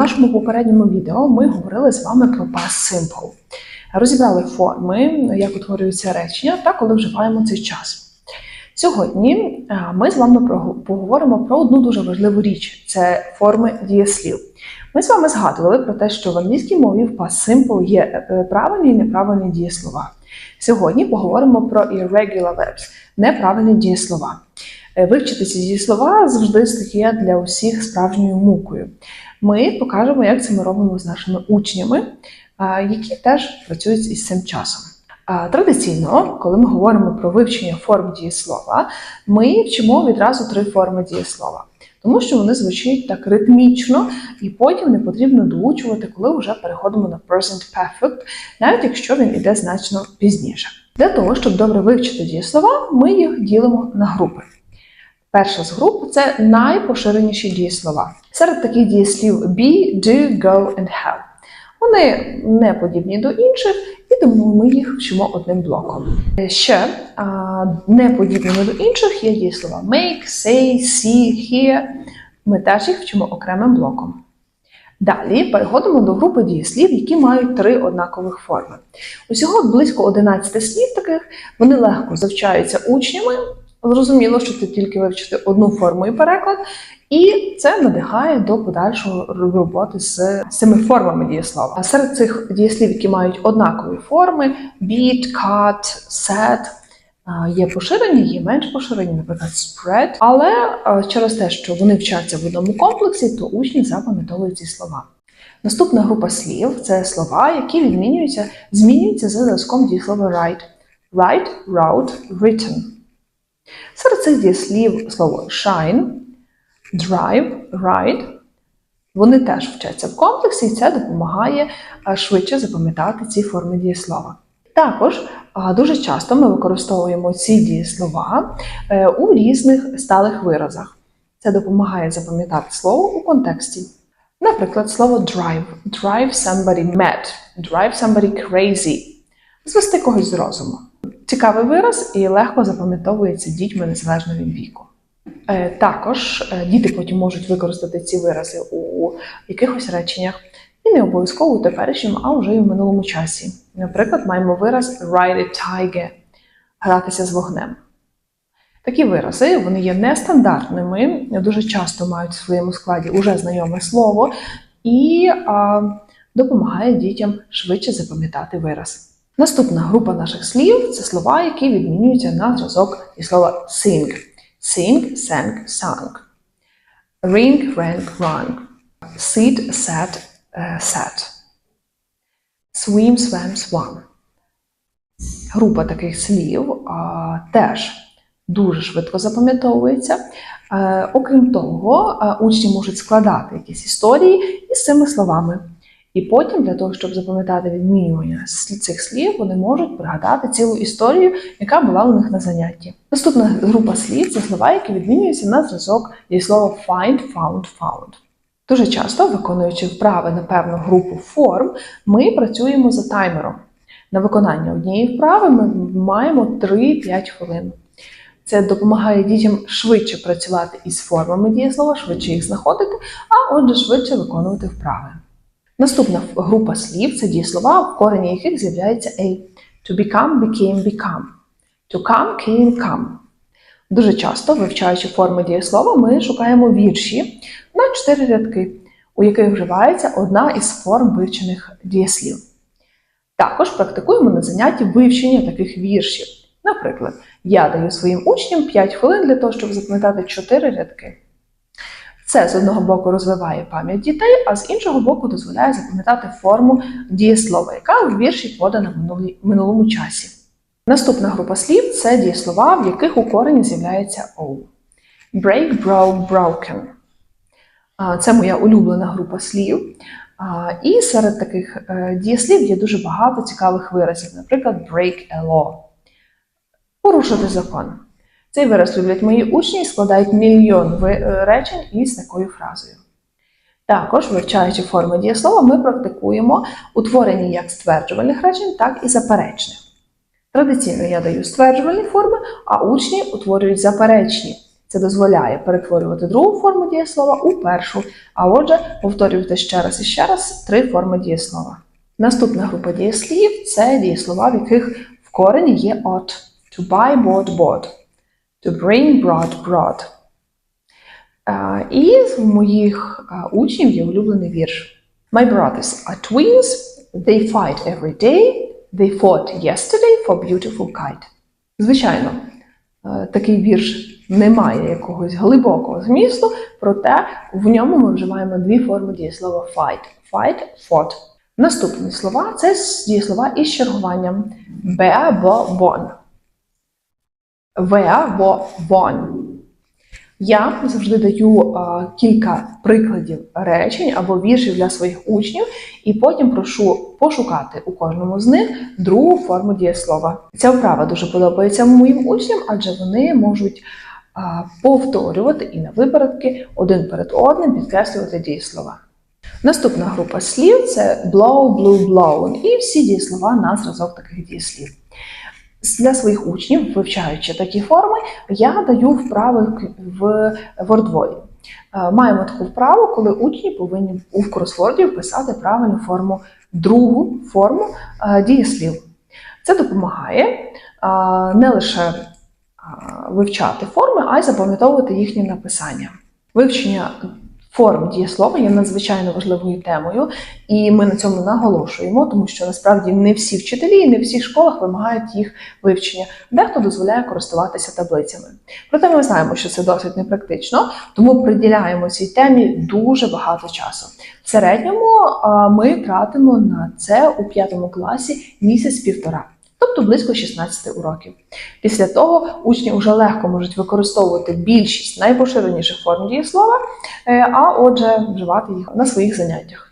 В нашому попередньому відео ми говорили з вами про past simple. Розібрали форми, як утворюються речення та коли вживаємо цей час. Сьогодні е, ми з вами поговоримо про одну дуже важливу річ це форми дієслів. Ми з вами згадували про те, що в англійській мові в past simple є е, правильні і неправильні дієслова. Сьогодні поговоримо про irregular verbs – неправильні дієслова. Е, Вивчити ці дієслова завжди стає для усіх справжньою мукою. Ми покажемо, як це ми робимо з нашими учнями, які теж працюють із цим часом. Традиційно, коли ми говоримо про вивчення форм дієслова, ми вчимо відразу три форми дієслова, тому що вони звучать так ритмічно, і потім не потрібно доучувати, коли вже переходимо на present perfect, навіть якщо він іде значно пізніше. Для того, щоб добре вивчити дієслова, ми їх ділимо на групи. Перша з груп це найпоширеніші дієслова. Серед таких дієслів be, do, go and have. Вони не подібні до інших, і тому ми їх вчимо одним блоком. Ще а, не подібними до інших є дієслова make, say, see, hear. Ми теж їх вчимо окремим блоком. Далі переходимо до групи дієслів, які мають три однакових форми. Усього близько 11 слів таких, вони легко завчаються учнями. Зрозуміло, що це тільки вивчити одну форму і переклад, і це надихає до подальшої роботи з цими формами дієслова. А серед цих дієслів, які мають однакові форми: beat, cut, set, є поширені, є менш поширені, наприклад, spread. Але через те, що вони вчаться в одному комплексі, то учні запам'ятовують ці слова. Наступна група слів це слова, які відмінюються, змінюються за зразком дієслова write. Write, wrote, written. Серед цих дієслів слово shine, drive, ride. Вони теж вчаться в комплексі, і це допомагає швидше запам'ятати ці форми дієслова. Також дуже часто ми використовуємо ці дієслова е, у різних сталих виразах. Це допомагає запам'ятати слово у контексті. Наприклад, слово drive. Drive somebody mad. Drive somebody crazy. Звести когось з розуму. Цікавий вираз і легко запам'ятовується дітьми незалежно від віку. Е, Також е, діти потім можуть використати ці вирази у якихось реченнях, і не обов'язково у теперішньому, а вже й в минулому часі. Наприклад, маємо вираз ride a tiger гратися з вогнем. Такі вирази вони є нестандартними, дуже часто мають в своєму складі уже знайоме слово і а, допомагає дітям швидше запам'ятати вираз. Наступна група наших слів це слова, які відмінюються на зразок і слова sing. Sing, sang, sang. Ring, rang, rang. Sit, sat, е, sat. Swim, swam, swam. Група таких слів а, теж дуже швидко запам'ятовується. Е, окрім того, е, учні можуть складати якісь історії із цими словами. І потім, для того, щоб запам'ятати відмінювання цих слів, вони можуть пригадати цілу історію, яка була у них на занятті. Наступна група слів це слова, які відмінюються на зразок слова find, found, found. Дуже часто, виконуючи вправи на певну групу форм, ми працюємо за таймером. На виконання однієї вправи ми маємо 3-5 хвилин. Це допомагає дітям швидше працювати із формами дієслова, швидше їх знаходити, а отже, швидше виконувати вправи. Наступна група слів це дієслова, в корені яких з'являється a. To become, became, become. To come, came, come. Дуже часто, вивчаючи форми дієслова, ми шукаємо вірші на чотири рядки, у яких вживається одна із форм вивчених дієслів. Також практикуємо на занятті вивчення таких віршів. Наприклад, я даю своїм учням 5 хвилин для того, щоб запам'ятати 4 рядки. Це з одного боку розвиває пам'ять дітей, а з іншого боку дозволяє запам'ятати форму дієслова, яка в вірші подана в минулому часі. Наступна група слів це дієслова, в яких у корені з'являється O. Break, broke, broken. Це моя улюблена група слів. І серед таких е, дієслів є дуже багато цікавих виразів, наприклад, break a law. Порушити закон. Цей вираз люблять мої учні і складають мільйон е, речень із такою фразою. Також, вивчаючи форми дієслова, ми практикуємо утворення як стверджувальних речень, так і заперечних. Традиційно я даю стверджувальні форми, а учні утворюють заперечні. Це дозволяє перетворювати другу форму дієслова у першу, а отже, повторювати ще раз і ще раз три форми дієслова. Наступна група дієслів це дієслова, в яких в корені є от. To buy, bought, bought. To bring, brought. Е, І в моїх учнів є улюблений вірш. My brothers are twins, they fight every day, they fought yesterday for beautiful kite. Звичайно, такий вірш не має якогось глибокого змісту, проте в ньому ми вживаємо дві форми дієслова fight. Fight, fought. Наступні слова це дієслова із чергуванням be або bon. We або bon. Я завжди даю а, кілька прикладів речень або віршів для своїх учнів, і потім прошу пошукати у кожному з них другу форму дієслова. Ця вправа дуже подобається моїм учням, адже вони можуть а, повторювати і на випередки один перед одним підкреслювати дієслова. Наступна група слів це blow, blew, blown, і всі дієслова на зразок таких дієслів. Для своїх учнів, вивчаючи такі форми, я даю вправи в вордвої. Е, Маємо таку вправу, коли учні повинні у кросворді вписати правильну форму, другу форму е, дієслів. Це допомагає е, не лише вивчати форми, а й запам'ятовувати їхнє написання. Вивчення форм дієслова є надзвичайно важливою темою, і ми на цьому наголошуємо, тому що насправді не всі вчителі і не в всіх школах вимагають їх вивчення. Дехто дозволяє користуватися таблицями. Проте ми знаємо, що це досить непрактично, тому приділяємо цій темі дуже багато часу. В середньому ми тратимо на це у п'ятому класі місяць-півтора. Тобто близько 16 уроків. Після того учні вже легко можуть використовувати більшість найпоширеніших форм дієслова, е, а отже, вживати їх на своїх заняттях.